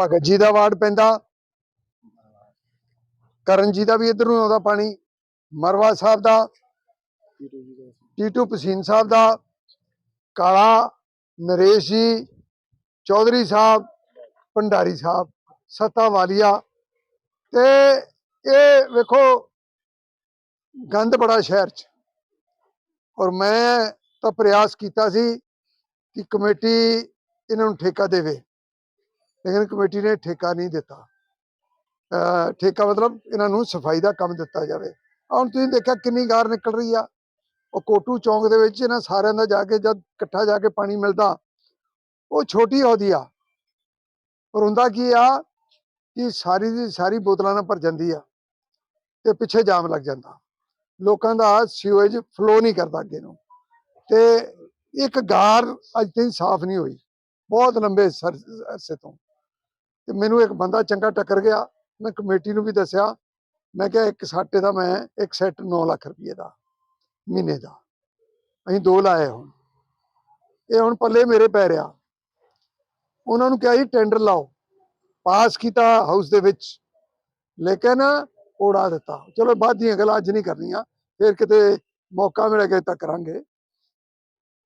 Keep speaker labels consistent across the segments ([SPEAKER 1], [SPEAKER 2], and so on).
[SPEAKER 1] ਭਗਤ ਜੀ ਦਾ ward ਪੈਂਦਾ। ਕਰਨ ਜੀ ਦਾ ਵੀ ਇਧਰ ਨੂੰ ਆਉਂਦਾ ਪਾਣੀ। ਮਰਵਾ ਸਾਹਿਬ ਦਾ। ਟੀਟੂ ਪਸੀਨ ਸਾਹਿਬ ਦਾ। ਕਾਲਾ ਨਰੇਸ਼ ਜੀ। ਚੌਧਰੀ ਸਾਹਿਬ। ਭੰਡਾਰੀ ਸਾਹਿਬ। ਸਤਾ ਵਾਲੀਆ। ਤੇ ਇਹ ਵੇਖੋ, ਗੰਦ ਬੜਾ ਸ਼ਹਿਰ ਚ। ਔਰ ਮੈਂ ਤਾਂ ਪ੍ਰਯਾਸ ਕੀਤਾ ਸੀ ਕਿ ਕਮੇਟੀ ਇਹਨਾਂ ਨੂੰ ਠੇਕਾ ਦੇਵੇ। ਲੇਕਿਨ ਕਮੇਟੀ ਨੇ ਠੇਕਾ ਨਹੀਂ ਦਿੱਤਾ। ਅਹ ਠੇਕਾ ਮਤਲਬ ਇਹਨਾਂ ਨੂੰ ਸਫ਼ਾਈ ਦਾ ਕੰਮ ਦਿੱਤਾ ਜਾਵੇ। ਹੁਣ ਤੁਸੀਂ ਦੇਖਿਆ ਕਿੰਨੀ ਗਾਰ ਨਿਕਲ ਰਹੀ ਆ। ਉਹ ਕੋਟੂ ਚੌਂਕ ਦੇ ਵਿੱਚ ਇਹਨਾਂ ਸਾਰਿਆਂ ਦਾ ਜਾ ਕੇ ਜਦ ਇਕੱਠਾ ਜਾ ਕੇ ਪਾਣੀ ਮਿਲਦਾ, ਉਹ ਛੋਟੀ ਆਉਂਦੀ ਆ। ਪਰ ਹੁੰਦਾ ਕੀ ਆ ਕਿ ਸਾਰੀ ਦੀ ਸਾਰੀ ਬੋਤਲਾਂ ਨਾਲ ਭਰ ਜਾਂਦੀ ਆ ਤੇ ਪਿੱਛੇ ਜਾਮ ਲੱਗ ਜਾਂਦਾ। ਲੋਕਾਂ ਦਾ ਸੀਵੇਜ ਫਲੋ ਨਹੀਂ ਕਰਦਾ ਅੱਗੇ ਨੂੰ। ਤੇ ਇੱਕ ਗਾਰ ਅੱਜ ਤਾਈਂ ਸਾਫ਼ ਨਹੀਂ ਹੋਈ। ਬਹੁਤ ਲੰਬੇ ਅਰਸੇ ਤੋਂ। ਤੇ ਮੈਨੂੰ ਇੱਕ ਬੰਦਾ ਚੰਗਾ ਟੱਕਰ ਗਿਆ, ਮੈਂ ਕਮੇਟੀ ਨੂੰ ਵੀ ਦੱਸਿਆ, ਮੈਂ ਕਿਹਾ ਇੱਕ ਸਾਟੇ ਦਾ ਮੈਂ ਇੱਕ ਸੈੱਟ 9 ਲੱਖ ਰੁਪਏ ਦਾ ਮਹੀਨੇ ਦਾ। ਅਸੀਂ ਦੋ ਲਾਏ ਹੁਣ। ਇਹ ਹੁਣ ਪੱਲੇ ਮੇਰੇ ਪੈ ਰਿਹਾ। ਉਹਨਾਂ ਨੂੰ ਕਿਹਾ ਜੀ ਟੈਂਡਰ ਲਾਓ। ਪਾਸ ਕੀਤਾ ਹਾਊਸ ਦੇ ਵਿੱਚ। ਲੇਕਿਨ ਉਡਾ ਦਿੱਤਾ। ਚਲੋ ਬਾਅਦ ਦੀਆਂ ਗੱਲਾਂ ਅੱਜ ਨਹੀਂ ਕਰਨੀਆਂ। ਫਿਰ ਕਿਤੇ ਮੌਕਾ ਮਿਲੇਗਾ ਤਾਂ ਕਰਾਂਗੇ।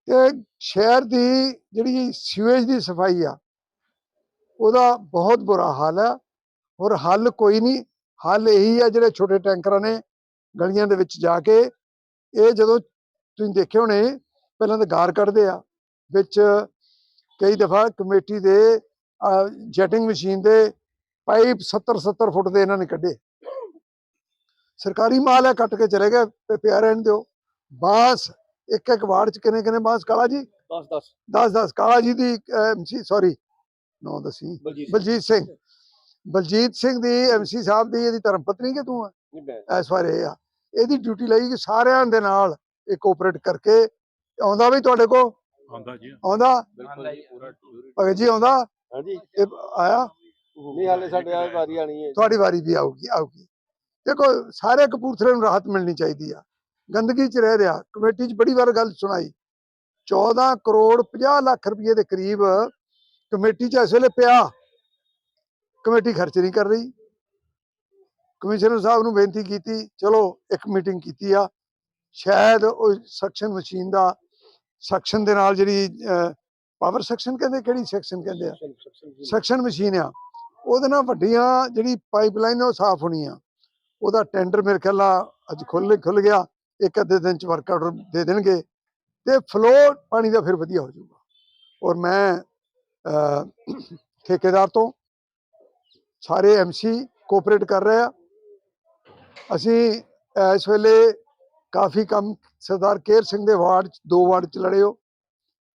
[SPEAKER 1] ਤੇ ਸ਼ਹਿਰ ਦੀ ਜਿਹੜੀ ਸੀਵੇਜ ਦੀ ਸਫ਼ਾਈ ਆ ਉਹਦਾ ਬਹੁਤ ਬੁਰਾ ਹਾਲ ਹੈ। ਔਰ ਹੱਲ ਕੋਈ ਨਹੀਂ। ਹੱਲ ਇਹੀ ਆ ਜਿਹੜੇ ਛੋਟੇ ਟੈਂਕਰਾਂ ਨੇ ਗਲੀਆਂ ਦੇ ਵਿੱਚ ਜਾ ਕੇ ਇਹ ਜਦੋਂ ਤੁਸੀਂ ਦੇਖੇ ਹੋਣੇ ਪਹਿਲਾਂ ਤਾਂ ਗਾਰ ਕੱਢਦੇ ਆ ਵਿੱਚ ਕਈ ਦਫਾ ਕਮੇਟੀ ਦੇ ਜੈਟਿੰਗ ਮਸ਼ੀਨ ਦੇ ਪਾਈਪ 70 70 ਫੁੱਟ ਦੇ ਇਹਨਾਂ ਨੇ ਕੱਢੇ। ਸਰਕਾਰੀ ਮਾਲ ਹੈ ਕੱਟ ਕੇ ਚਲੇ ਗਏ ਤੇ ਪਿਆ ਰਹਿਣ ਦਿਓ। ਬਾਸ ਇੱਕ ਇੱਕ ਵਾਰਡ ਚ ਕਿਨੇ ਕਿਨੇ ਬਾਸ? ਕਾਲਾ ਜੀ?
[SPEAKER 2] 10 10
[SPEAKER 1] 10 10 ਕਾਲਾ ਜੀ ਦੀ ਸੌਰੀ ਨੋ ਦਸੀ।
[SPEAKER 2] ਬਲਜੀਤ
[SPEAKER 1] ਸਿੰਘ। ਬਲਜੀਤ ਸਿੰਘ। ਦੀ ਐਮਸੀ ਸਾਹਿਬ ਦੀ ਇਹਦੀ ਧਰਮ ਪਤਨੀ ਕਿ ਤੂੰ ਆ? ਇਸ ਵਾਰ ਇਹ ਆ। ਇਹਦੀ ਡਿਊਟੀ ਲਈ ਕਿ ਸਾਰਿਆਂ ਦੇ ਨਾਲ ਇਹ ਕੋਆਪਰੇਟ ਕਰਕੇ ਆਉਂਦਾ ਵੀ ਤੁਹਾਡੇ ਕੋ
[SPEAKER 3] ਆਉਂਦਾ ਜੀ।
[SPEAKER 1] ਆਉਂਦਾ?
[SPEAKER 2] ਬਿਲਕੁਲ ਜੀ ਪੂਰਾ
[SPEAKER 1] ਭਗਤ ਜੀ ਆਉਂਦਾ?
[SPEAKER 2] ਹਾਂਜੀ।
[SPEAKER 1] ਇਹ ਆਇਆ?
[SPEAKER 2] ਨਹੀਂ ਹਾਲੇ ਸਾਡੇ ਆ ਵਾਰੀ ਆਣੀ ਹੈ
[SPEAKER 1] ਤੁਹਾਡੀ ਵਾਰੀ ਵੀ ਆਊਗੀ ਆਊਗੀ। ਦੇਖੋ ਸਾਰੇ ਕਪੂਰਥਲੇ ਨੂੰ ਰਾਹਤ ਮਿਲਣੀ ਚਾਹੀਦੀ ਆ। ਗੰਦਗੀ 'ਚ ਰਹਿ ਰਿਹਾ। ਕਮੇਟੀ 'ਚ ਬੜੀ ਵਾਰ ਗੱਲ ਸੁਣਾਈ। 14 ਕਰੋੜ 50 ਲੱਖ ਰੁਪਏ ਦੇ ਕਰੀਬ ਕਮੇਟੀ 'ਚ ਇਸ ਵੇਲੇ ਪਿਆ। ਕਮੇਟੀ ਖਰਚ ਨਹੀਂ ਕਰ ਰਹੀ। ਕਮਿਸ਼ਨਰ ਸਾਹਿਬ ਨੂੰ ਬੇਨਤੀ ਕੀਤੀ, ਚਲੋ ਇੱਕ ਮੀਟਿੰਗ ਕੀਤੀ ਆ। ਸ਼ਾਇਦ ਉਹ ਸਕਸ਼ਨ ਮਸ਼ੀਨ ਦਾ ਸਕਸ਼ਨ ਦੇ ਨਾਲ ਜਿਹੜੀ ਪਾਵਰ ਸਕਸ਼ਨ ਕਹਿੰਦੇ, ਕਿਹੜੀ ਸੈਕਸ਼ਨ ਕਹਿੰਦੇ ਆ? ਸਕਸ਼ਨ ਮਸ਼ੀਨ ਆ। ਉਹਦੇ ਨਾਲ ਵੱਡੀਆਂ ਜਿਹੜੀ ਪਾਈਪਲਾਈਨ ਉਹ ਸਾਫ਼ ਹੋਣੀ ਆ। ਉਹਦਾ ਟੈਂਡਰ ਮੇਰੇ ਖਿਆਲ ਨਾਲ ਅੱਜ ਖੁੱਲ ਖੁੱਲ ਗਿਆ। ਇੱਕ ਅੱਧੇ ਦਿਨ ਚ ਵਰਕ ਆਰਡਰ ਦੇ ਦੇਣਗੇ। ਤੇ ਫਲੋ ਪਾਣੀ ਦਾ ਫਿਰ ਵਧੀਆ ਹੋ ਜਾਊਗਾ। ਔਰ ਮੈਂ ਠੇਕੇਦਾਰ ਤੋਂ ਸਾਰੇ ਐਮਸੀ ਕੋਆਪਰੇਟ ਕਰ ਰਹੇ ਆ। ਅਸੀਂ ਇਸ ਵੇਲੇ ਕਾਫੀ ਕੰਮ ਸਰਦਾਰ ਕੇਰ ਸਿੰਘ ਦੇ ਵਾਰਡ ਚ ਦੋ ਵਾਰਡ ਚ ਲੜੇ ਹੋ।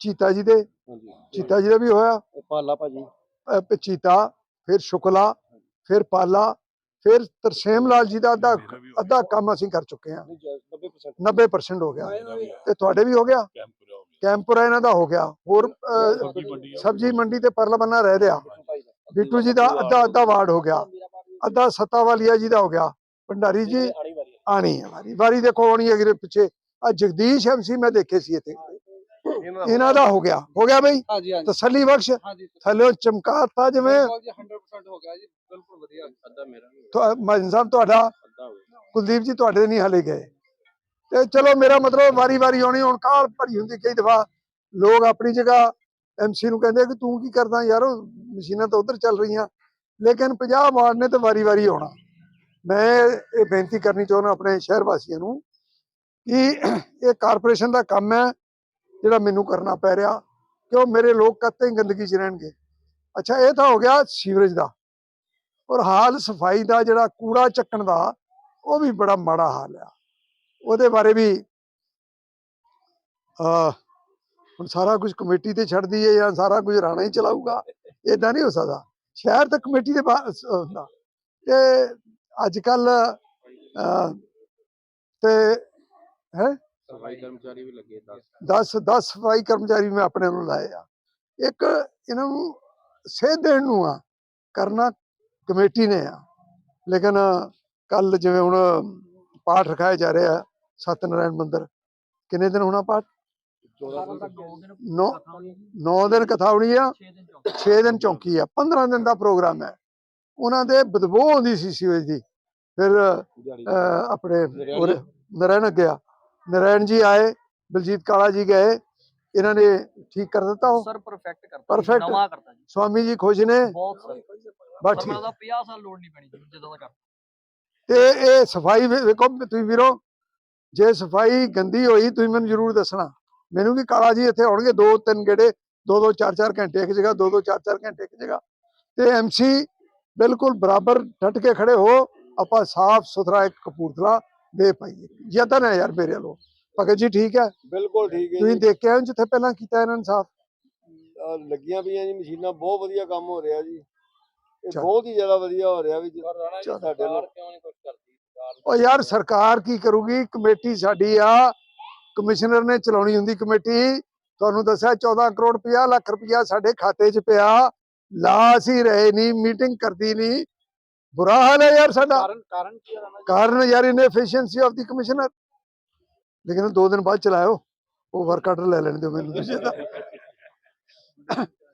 [SPEAKER 1] ਚੀਤਾ ਜੀ ਦੇ
[SPEAKER 2] ਹਾਂਜੀ।
[SPEAKER 1] ਚੀਤਾ ਜੀ ਦਾ ਵੀ ਹੋਇਆ।
[SPEAKER 2] ਪਾਲਾ ਭਾਜੀ।
[SPEAKER 1] ਚੀਤਾ ਫਿਰ ਸ਼ੁਕਲਾ ਫਿਰ ਪਾਲਾ ਫਿਰ ਤਰਸੇਮ ਲਾਲ ਜੀ ਦਾ ਅੱਧਾ ਅੱਧਾ ਕੰਮ ਅਸੀਂ ਕਰ ਚੁੱਕੇ ਹਾਂ।
[SPEAKER 2] ਨਹੀਂ 90%
[SPEAKER 1] 90% ਹੋ ਗਿਆ। ਤੇ ਤੁਹਾਡੇ ਵੀ ਹੋ ਗਿਆ?
[SPEAKER 3] ਕੈਂਪ ਪੂਰਾ ਹੋ ਗਿਆ
[SPEAKER 1] ਕੈਂਪੂਰਾ ਇਹਨਾਂ ਦਾ ਹੋ ਗਿਆ। ਹੋਰ
[SPEAKER 3] ਸਬਜ਼ੀ ਮੰਡੀ
[SPEAKER 1] ਤੇ ਪਰਲਾ ਬੰਨਾ ਰਹਿ ਰਿਹਾ। ਬਿੱਟੂ ਜੀ ਦਾ ਅੱਧਾ ਅੱਧਾ ਵਾਰਡ ਹੋ ਗਿਆ। ਅੱਧਾ ਸੱਤਾ ਵਾਲੀਆ ਜੀ ਦਾ ਹੋ ਗਿਆ। ਭੰਡਾਰੀ ਜੀ
[SPEAKER 2] ਆਣੀ ਹੈ।
[SPEAKER 1] ਆਣੀ ਹੈ ਵਾਰੀ। ਵਾਰੀ ਦੇਖੋ ਆਉਣੀ ਹੈਗੀ ਪਿੱਛੇ। ਆ ਜਗਦੀਸ਼ ਐਮਸੀ ਮੈਂ ਦੇਖੇ ਸੀ ਇੱਥੇ। ਇਹਨਾਂ ਦਾ ਹੋ ਗਿਆ। ਹੋ ਗਿਆ ਬਈ? ਤਸੱਲੀ ਬਖਸ਼। ਥੱਲੇ ਚਮਕਾਤਾ ਜਿਵੇਂ।
[SPEAKER 4] ਬਿਲਕੁਲ ਜੀ 100% ਹੋ ਗਿਆ ਜੀ। ਬਿਲਕੁਲ ਵਧੀਆ।
[SPEAKER 2] ਅੱਧਾ ਮੇਰਾ
[SPEAKER 1] ਮਾਜਨ ਸਾਹਿਬ ਤੁਹਾਡਾ
[SPEAKER 2] ਹੋ
[SPEAKER 1] ਕੁਲਦੀਪ ਜੀ ਤੁਹਾਡੇ ਨਹੀਂ ਹਲੇ ਗਏ। ਤੇ ਚਲੋ ਮੇਰਾ ਮਤਲਬ ਵਾਰੀ ਵਾਰੀ ਆਉਣੀ, ਹੁਣ ਕਾਲ ਭਰੀ ਹੁੰਦੀ ਕਈ ਦਫਾ। ਲੋਕ ਆਪਣੀ ਜਗ੍ਹਾ ਐਮਸੀ ਨੂੰ ਕਹਿੰਦੇ ਕਿ ਤੂੰ ਕੀ ਕਰਦਾ ਯਾਰ, ਮਸ਼ੀਨਾਂ ਤਾਂ ਉਧਰ ਚੱਲ ਰਹੀਆਂ। ਲੇਕਿਨ 50 ਵਾਰਡ ਨੇ ਤਾਂ ਵਾਰੀ ਵਾਰੀ ਆਉਣਾ। ਮੈਂ ਇਹ ਬੇਨਤੀ ਕਰਨੀ ਚਾਹੁੰਦਾ ਆਪਣੇ ਸ਼ਹਿਰ ਵਾਸੀਆਂ ਨੂੰ ਕਿ ਇਹ ਕਾਰਪੋਰੇਸ਼ਨ ਦਾ ਕੰਮ ਹੈ, ਜਿਹੜਾ ਮੈਨੂੰ ਕਰਨਾ ਪੈ ਰਿਹਾ ਕਿਉਂ ਮੇਰੇ ਲੋਕ ਕੱਤੇ ਗੰਦਗੀ 'ਚ ਰਹਿਣਗੇ। ਅੱਛਾ, ਇਹ ਤਾਂ ਹੋ ਗਿਆ ਸੀਵਰੇਜ ਦਾ। ਔਰ ਹਾਲ ਸਫ਼ਾਈ ਦਾ ਜਿਹੜਾ ਕੂੜਾ ਚੱਕਣ ਦਾ, ਉਹ ਵੀ ਬੜਾ ਮਾੜਾ ਹਾਲ ਆ। ਉਹਦੇ ਬਾਰੇ ਵੀ ਆ ਹੁਣ ਸਾਰਾ ਕੁਝ ਕਮੇਟੀ ਤੇ ਛੱਡਦੀ ਹੈ ਜਾਂ ਸਾਰਾ ਕੁਝ ਰਾਣਾ ਹੀ ਚਲਾਊਗਾ ਇਦਾਂ ਨਹੀਂ ਹੋ ਸਕਦਾ। ਸ਼ਹਿਰ ਤਾਂ ਕਮੇਟੀ ਦੇ ਹੁੰਦਾ। ਤੇ ਅੱਜ ਕੱਲ ਤੇ ਹੈ?
[SPEAKER 2] ਸਫ਼ਾਈ ਕਰਮਚਾਰੀ ਵੀ ਲੱਗੇ 10
[SPEAKER 1] 10 10 ਸਫ਼ਾਈ ਕਰਮਚਾਰੀ ਮੈਂ ਆਪਣੇ ਨੂੰ ਲਾਏ ਆ। ਇੱਕ ਇਹਨਾਂ ਨੂੰ ਸੇਧ ਦੇਣ ਨੂੰ ਆ ਕਰਨਾ ਕਮੇਟੀ ਨੇ ਆ। ਲੇਕਿਨ ਕੱਲ ਜਿਵੇਂ ਹੁਣ ਪਾਠ ਰਖਾਇਆ ਜਾ ਰਿਹਾ ਸਤਨਾਰਾਇਣ ਮੰਦਿਰ। ਕਿੰਨੇ ਦਿਨ ਹੋਣਾ ਪਾਠ? ਨੌ ਨੌ ਦਿਨ ਕਥਾ ਹੋਣੀ ਆ 6 ਦਿਨ ਚੌਂਕੀ। ਆ। 15 ਦਿਨ ਦਾ ਪ੍ਰੋਗਰਾਮ ਹੈ। ਉਹਨਾਂ ਦੇ ਬਦਬੂ ਆਉਂਦੀ ਸੀ ਸੀਵੇਜ ਦੀ। ਫਿਰ ਆਪਣੇ ਨਰੈਣ। ਗਿਆ ਨਰੈਣ ਜੀ ਆਏ ਬਲਜੀਤ ਕਾਲਾ ਜੀ ਗਏ। ਇਹਨਾਂ ਨੇ ਠੀਕ ਕਰ ਦਿੱਤਾ ਉਹ?
[SPEAKER 5] ਸਰ ਪਰਫੈਕਟ ਕਰਤਾ? ਜੀ, ਨਵਾਂ ਕਰਤਾ ਜੀ।
[SPEAKER 1] ਸਵਾਮੀ ਜੀ ਖੁਸ਼ ਨੇ?
[SPEAKER 5] ਬਹੁਤ ਸਰ।
[SPEAKER 1] ਬਸ ਠੀਕ।
[SPEAKER 5] ਮੈਨੂੰ ਤਾਂ 50 ਸਾਲ ਲੋੜ ਨਹੀਂ ਪੈਣੀ ਜੀ ਜਦੋਂ ਦਾ ਕਰ
[SPEAKER 1] ਤੇ ਇਹ ਸਫ਼ਾਈ ਵੇਖੋ ਤੁਸੀਂ ਵੀਰੋ ਜੇ ਸਫ਼ਾਈ ਗੰਦੀ ਹੋਈ ਤੁਸੀਂ ਮੈਨੂੰ ਜ਼ਰੂਰ ਦੱਸਣਾ। ਮੈਨੂੰ ਵੀ ਕਾਲਾ ਜੀ ਇੱਥੇ ਆਉਣਗੇ ਦੋ ਤਿੰਨ ਗੇੜੇ ਦੋ ਦੋ ਚਾਰ ਚਾਰ ਘੰਟੇ ਇੱਕ ਜਗ੍ਹਾ ਦੋ ਦੋ ਚਾਰ ਚਾਰ ਘੰਟੇ ਇੱਕ ਜਗ੍ਹਾ। ਤੇ ਐਮਸੀ ਬਿਲਕੁਲ ਬਰਾਬਰ ਡਟ ਕੇ ਖੜੇ ਹੋ ਆਪਾਂ ਸਾਫ਼ ਸੁਥਰਾ ਇੱਕ ਕਪੂਰਥਲਾ ਦੇ ਪਾਈਏ। ਯਤਨ ਹੈ ਯਾਰ ਮੇਰੇ ਵੱਲੋਂ। ਭਗਤ ਜੀ ਠੀਕ ਹੈ?
[SPEAKER 6] ਬਿਲਕੁਲ ਠੀਕ ਹੈ
[SPEAKER 1] ਤੁਸੀਂ
[SPEAKER 6] ਜੀ।
[SPEAKER 1] ਦੇਖ ਕੇ ਆਏ ਹੋ ਜਿੱਥੇ ਪਹਿਲਾਂ ਕੀਤਾ ਇਹਨਾਂ ਨੇ ਸਾਫ਼?
[SPEAKER 6] ਲੱਗੀਆਂ ਪਈਆਂ ਜੀ ਮਸ਼ੀਨਾਂ ਬਹੁਤ ਵਧੀਆ ਕੰਮ ਹੋ ਰਿਹਾ ਜੀ। ਇਹ। ਬਹੁਤ ਹੀ ਜ਼ਿਆਦਾ ਵਧੀਆ ਹੋ ਰਿਹਾ ਵੀ। ਸਾਡੇ ਲੋਕ
[SPEAKER 2] ਸਰਕਾਰ ਕਿਉਂ ਨਹੀਂ ਕੁਝ ਕਰਦੀ? ਸਰਕਾਰ
[SPEAKER 1] ਉਹ ਯਾਰ ਸਰਕਾਰ ਕੀ ਕਰੂਗੀ? ਕਮੇਟੀ ਸਾਡੀ ਆ। ਕਮਿਸ਼ਨਰ ਨੇ ਚਲਾਉਣੀ ਹੁੰਦੀ ਕਮੇਟੀ। ਤੁਹਾਨੂੰ ਦੱਸਿਆ 14 ਕਰੋੜ 50 ਲੱਖ ਰੁਪਇਆ ਸਾਡੇ ਖਾਤੇ 'ਚ ਪਿਆ। ਲਾ ਅਸੀਂ ਰਹੇ ਨਹੀਂ ਮੀਟਿੰਗ ਕਰਦੀ ਨਹੀਂ। ਬੁਰਾ ਹਾਲ ਹੈ ਯਾਰ ਸਾਡਾ।
[SPEAKER 2] ਕਾਰਨ ਕਾਰਨ ਕੀ ਹੈ
[SPEAKER 1] ਕਾਰਨ ਯਾਰ ਆਫ ਦੀ ਕਮਿਸ਼ਨਰ ਲੇਕਿਨ ਦੋ ਦਿਨ ਬਾਅਦ ਚਲਾਇਓ। ਉਹ ਵਰਕ ਆਰਡਰ ਲੈ ਲੈਣ ਦਿਓ ਮੈਨੂੰ।